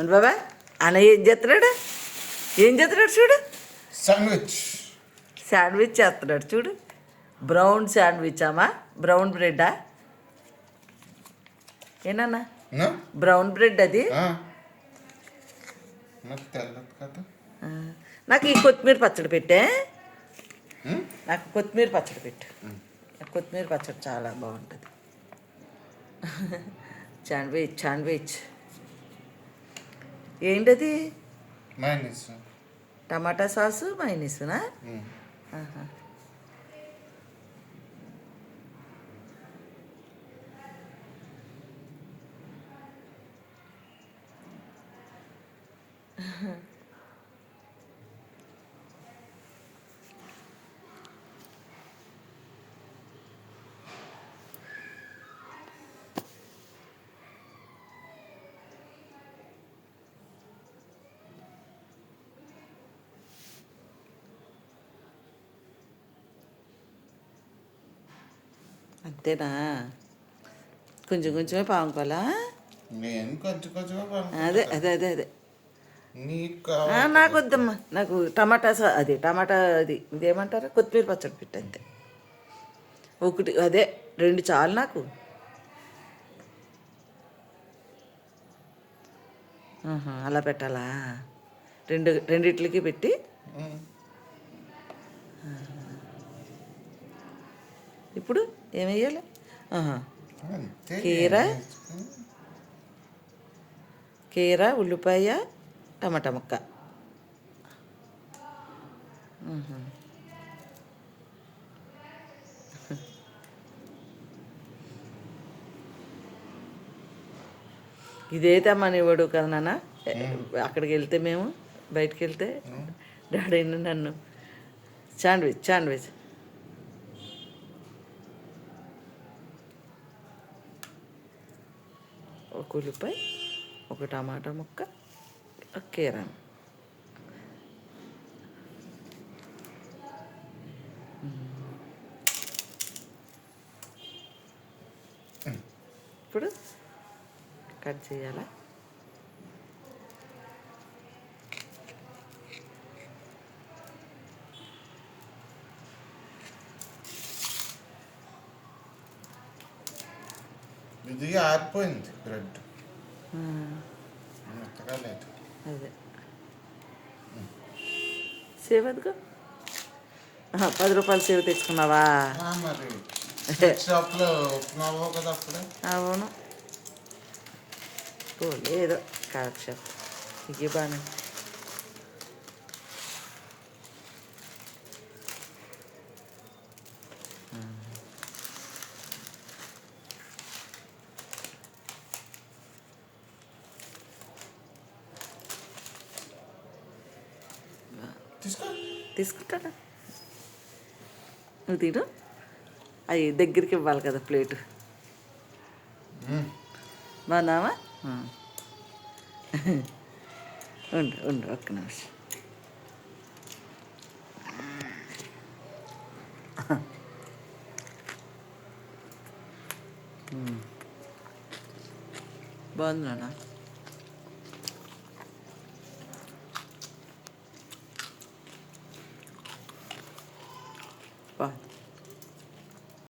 ఉంది బాబా? అన్న ఏం చేస్తున్నాడు? ఏం చేస్తున్నాడు చూడు? శాండ్విచ్ శాండ్విచ్ చేస్తున్నాడు చూడు. బ్రౌన్ శాండ్విచ్ అమ్మా. బ్రౌన్ బ్రెడ్డా ఏనన్నా? బ్రౌన్ బ్రెడ్ అది. నాకు ఈ కొత్తిమీర పచ్చడి పెట్టే? నాకు కొత్తిమీర పచ్చడి పెట్టు. కొత్తిమీర పచ్చడి చాలా బాగుంటుంది. శాండ్విచ్ శాండ్విచ్ ఏంటది మైనస్ టమాటా సాసు మైనీసునా. ఆహా. అంతేనా కొంచెం కొంచెమే పాముకోవాలా? నేను కొంచెం కొంచెం అదే అదే అదే అదే. నీకు వద్దమ్మా. నాకు టమాటా సా అది టమాటా అది ఇదేమంటారు? కొత్తిమీర పచ్చడి పెట్టు అంతే. ఒకటి అదే రెండు చాలు నాకు. అలా పెట్టాలా? రెండు రెండిట్లకి పెట్టి ఇప్పుడు ఏమేయాలి కీర? కీర ఉల్లిపాయ టమాటా ముక్క. ఇదైతే మనవాడు కదా నాన్న. అక్కడికి వెళ్తే మేము బయటికి వెళ్తే డాడీని నన్ను శాండ్విచ్ శాండ్విచ్ ఒక ఉల్లిపాయ ఒక టమాటా ముక్క ఒక ఇప్పుడు కట్ చేయాలా? ఇది ఆరిపోయింది బ్రెడ్. మెత్తగా లేదు. అదే. సేవ్ అదిగో పది రూపాయలు సేవ్ తెచ్చుకున్నావా? మరి. షాప్లో కదా అప్పుడే? అవును. లేదో. కాలక్షేపం. ఇ게 తీసుకుంటాడా నువ్వు తిను. అవి దగ్గరికి ఇవ్వాలి కదా ప్లేటు. బాగున్నావా. ఉండు ఉండు ఒక్క నిమిషం. బాగుంది నాన్న.